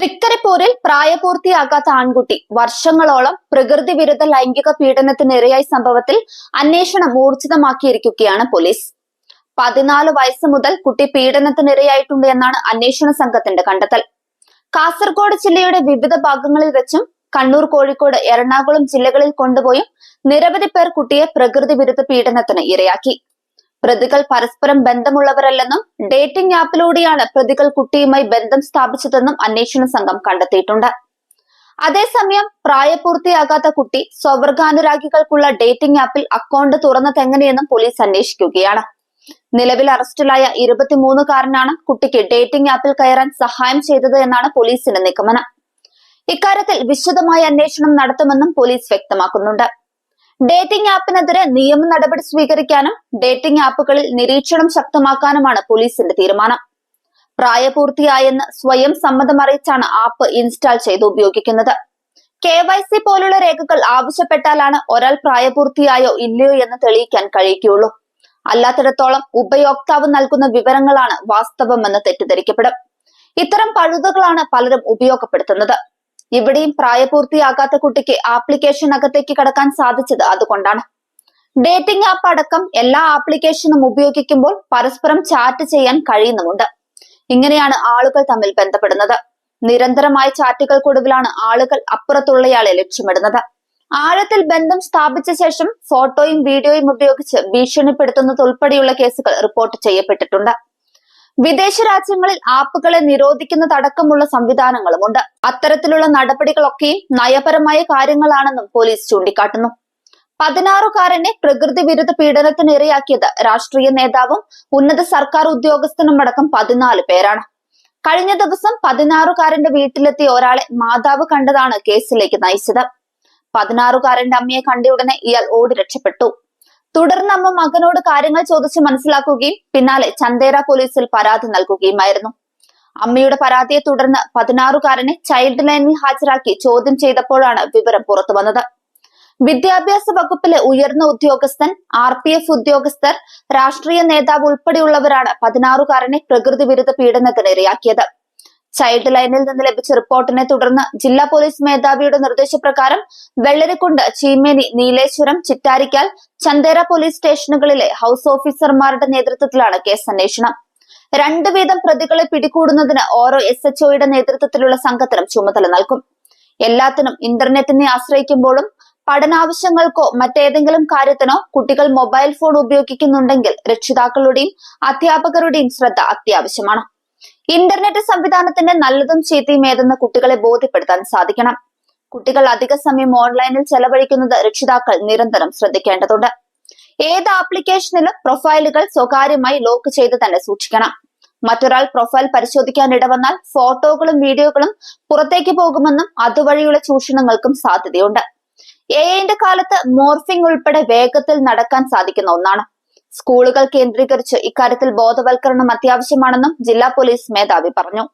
തൃക്കരിപ്പൂരിൽ പ്രായപൂർത്തിയാകാത്ത ആൺകുട്ടി. വർഷങ്ങളോളം പ്രകൃതി വിരുദ്ധ ലൈംഗിക പീഡനത്തിനിരയായ സംഭവത്തിൽ അന്വേഷണം ഊർജിതമാക്കിയിരിക്കുകയാണ് പോലീസ്. പതിനാല് വയസ്സ് മുതൽ കുട്ടി പീഡനത്തിനിരയായിട്ടുണ്ട് എന്നാണ് അന്വേഷണ സംഘത്തിന്റെ കണ്ടെത്തൽ. കാസർഗോഡ് ജില്ലയുടെ വിവിധ ഭാഗങ്ങളിൽ വെച്ചും കണ്ണൂർ കോഴിക്കോട് എറണാകുളം ജില്ലകളിൽ കൊണ്ടുപോയും നിരവധി പേർ കുട്ടിയെ പ്രകൃതി വിരുദ്ധ പീഡനത്തിന് ഇരയാക്കി. പ്രതികൾ പരസ്പരം ബന്ധമുള്ളവരല്ലെന്നും ഡേറ്റിംഗ് ആപ്പിലൂടെയാണ് പ്രതികൾ കുട്ടിയുമായി ബന്ധം സ്ഥാപിച്ചതെന്നും അന്വേഷണ സംഘം കണ്ടെത്തിയിട്ടുണ്ട്. അതേസമയം പ്രായപൂർത്തിയാകാത്ത കുട്ടി സ്വവർഗാനുരാഗികൾക്കുള്ള ഡേറ്റിംഗ് ആപ്പിൽ അക്കൗണ്ട് തുറന്നതെങ്ങനെയെന്നും പോലീസ് അന്വേഷിക്കുകയാണ്. നിലവിൽ അറസ്റ്റിലായ ഇരുപത്തിമൂന്നുകാരനാണ് കുട്ടിക്ക് ഡേറ്റിംഗ് ആപ്പിൽ കയറാൻ സഹായം ചെയ്തത് എന്നാണ് പോലീസിന്റെ നിഗമനം. ഇക്കാര്യത്തിൽ വിശദമായ അന്വേഷണം നടത്തുമെന്നും പോലീസ് വ്യക്തമാക്കുന്നുണ്ട്. ഡേറ്റിംഗ് ആപ്പിനെതിരെ നിയമ നടപടി സ്വീകരിക്കാനും ഡേറ്റിംഗ് ആപ്പുകളിൽ നിരീക്ഷണം ശക്തമാക്കാനുമാണ് പോലീസിന്റെ തീരുമാനം. പ്രായപൂർത്തിയായെന്ന് സ്വയം സമ്മതം അറിയിച്ചാണ് ആപ്പ് ഇൻസ്റ്റാൾ ചെയ്ത് ഉപയോഗിക്കുന്നത്. കെ വൈ സി പോലുള്ള രേഖകൾ ആവശ്യപ്പെട്ടാലാണ് ഒരാൾ പ്രായപൂർത്തിയായോ ഇല്ലയോ എന്ന് തെളിയിക്കാൻ കഴിയുകയുള്ളൂ. അല്ലാത്തിടത്തോളം ഉപയോക്താവ് നൽകുന്ന വിവരങ്ങളാണ് വാസ്തവമെന്ന് തെറ്റിദ്ധരിക്കപ്പെടും. ഇത്തരം പഴുതുകളാണ് പലരും ഉപയോഗപ്പെടുത്തുന്നത്. ഇവിടെയും പ്രായപൂർത്തിയാകാത്ത കുട്ടിക്ക് ആപ്ലിക്കേഷൻ അകത്തേക്ക് കടക്കാൻ സാധിച്ചത് അതുകൊണ്ടാണ്. ഡേറ്റിംഗ് ആപ്പ് അടക്കം എല്ലാ ആപ്ലിക്കേഷനും ഉപയോഗിക്കുമ്പോൾ പരസ്പരം ചാറ്റ് ചെയ്യാൻ കഴിയുന്നുമുണ്ട്. ഇങ്ങനെയാണ് ആളുകൾ തമ്മിൽ ബന്ധപ്പെടുന്നത്. നിരന്തരമായ ചാറ്റുകൾക്കൊടുവിലാണ് ആളുകൾ അപ്പുറത്തുള്ളയാളെ ലക്ഷ്യമിടുന്നത്. ആഴത്തിൽ ബന്ധം സ്ഥാപിച്ച ശേഷം ഫോട്ടോയും വീഡിയോയും ഉപയോഗിച്ച് ഭീഷണിപ്പെടുത്തുന്നതുൾപ്പെടെയുള്ള കേസുകൾ റിപ്പോർട്ട് ചെയ്യപ്പെട്ടിട്ടുണ്ട്. വിദേശ രാജ്യങ്ങളിൽ ആപ്പുകളെ നിരോധിക്കുന്നതടക്കമുള്ള സംവിധാനങ്ങളുമുണ്ട്. അത്തരത്തിലുള്ള നടപടികളൊക്കെയും നയപരമായ കാര്യങ്ങളാണെന്നും പോലീസ് ചൂണ്ടിക്കാട്ടുന്നു. പതിനാറുകാരനെ പ്രകൃതി വിരുദ്ധ പീഡനത്തിന് ഇരയാക്കിയത് രാഷ്ട്രീയ നേതാവും ഉന്നത സർക്കാർ ഉദ്യോഗസ്ഥനുമടക്കം പതിനാല് പേരാണ്. കഴിഞ്ഞ ദിവസം പതിനാറുകാരന്റെ വീട്ടിലെത്തിയ ഒരാളെ മാതാവ് കണ്ടതാണ് കേസിലേക്ക് നയിച്ചത്. പതിനാറുകാരന്റെ അമ്മയെ കണ്ടയുടനെ ഇയാൾ ഓടി രക്ഷപ്പെട്ടു. തുടർന്ന് അമ്മ മകനോട് കാര്യങ്ങൾ ചോദിച്ച് മനസ്സിലാക്കുകയും പിന്നാലെ ചന്ദേര പോലീസിൽ പരാതി നൽകുകയുമായിരുന്നു. അമ്മയുടെ പരാതിയെ തുടർന്ന് പതിനാറുകാരനെ ചൈൽഡ് ലൈനിൽ ഹാജരാക്കി ചോദ്യം ചെയ്തപ്പോഴാണ് വിവരം പുറത്തു വന്നത്. വിദ്യാഭ്യാസ വകുപ്പിലെ ഉയർന്ന ഉദ്യോഗസ്ഥൻ ആർ പി എഫ് ഉദ്യോഗസ്ഥർ രാഷ്ട്രീയ നേതാവ് ഉൾപ്പെടെയുള്ളവരാണ് പതിനാറുകാരനെ പ്രകൃതി വിരുദ്ധ പീഡനത്തിന് ഇരയാക്കിയത് ചൈൽഡ് ലൈനിൽ നിന്ന് ലഭിച്ച റിപ്പോർട്ടിനെ തുടർന്ന് ജില്ലാ പോലീസ് മേധാവിയുടെ നിർദ്ദേശപ്രകാരം വെള്ളരിക്കുണ്ട് ചീമേനി നീലേശ്വരം ചിറ്റാരിക്കാൽ ചന്തേര പോലീസ് സ്റ്റേഷനുകളിലെ ഹൌസ് ഓഫീസർമാരുടെ നേതൃത്വത്തിലാണ് കേസ് അന്വേഷണം രണ്ടു വീതം പ്രതികളെ പിടികൂടുന്നതിന് ഓരോ എസ് എച്ച് ഒയുടെ നേതൃത്വത്തിലുള്ള സംഘത്തിനും ചുമതല നൽകും. എല്ലാത്തിനും ഇന്റർനെറ്റിനെ ആശ്രയിക്കുമ്പോഴും പഠനാവശ്യങ്ങൾക്കോ മറ്റേതെങ്കിലും കാര്യത്തിനോ കുട്ടികൾ മൊബൈൽ ഫോൺ ഉപയോഗിക്കുന്നുണ്ടെങ്കിൽ രക്ഷിതാക്കളുടെയും അധ്യാപകരുടെയും ശ്രദ്ധ അത്യാവശ്യമാണ്. ഇന്റർനെറ്റ് സംവിധാനത്തിന്റെ നല്ലതും ചീത്തയും ഏതെന്ന് കുട്ടികളെ ബോധ്യപ്പെടുത്താൻ സാധിക്കണം. കുട്ടികൾ അധിക സമയം ഓൺലൈനിൽ ചെലവഴിക്കുന്നത് രക്ഷിതാക്കൾ നിരന്തരം ശ്രദ്ധിക്കേണ്ടതുണ്ട്. ഏത് ആപ്ലിക്കേഷനിലും പ്രൊഫൈലുകൾ സ്വകാര്യമായി ലോക്ക് ചെയ്ത് തന്നെ സൂക്ഷിക്കണം. മറ്റൊരാൾ പ്രൊഫൈൽ പരിശോധിക്കാൻ ഇടവന്നാൽ ഫോട്ടോകളും വീഡിയോകളും പുറത്തേക്ക് പോകുമെന്നും അതുവഴിയുള്ള ചൂഷണങ്ങൾക്കും സാധ്യതയുണ്ട്. എ ഐന്റെ കാലത്ത് മോർഫിംഗ് ഉൾപ്പെടെ വേഗത്തിൽ നടക്കാൻ സാധിക്കുന്ന ഒന്നാണ്. സ്കൂളുകൾ കേന്ദ്രീകരിച്ച് ഇക്കാര്യത്തിൽ ബോധവൽക്കരണം അത്യാവശ്യമാണെന്നും ജില്ലാ പോലീസ് മേധാവി പറഞ്ഞു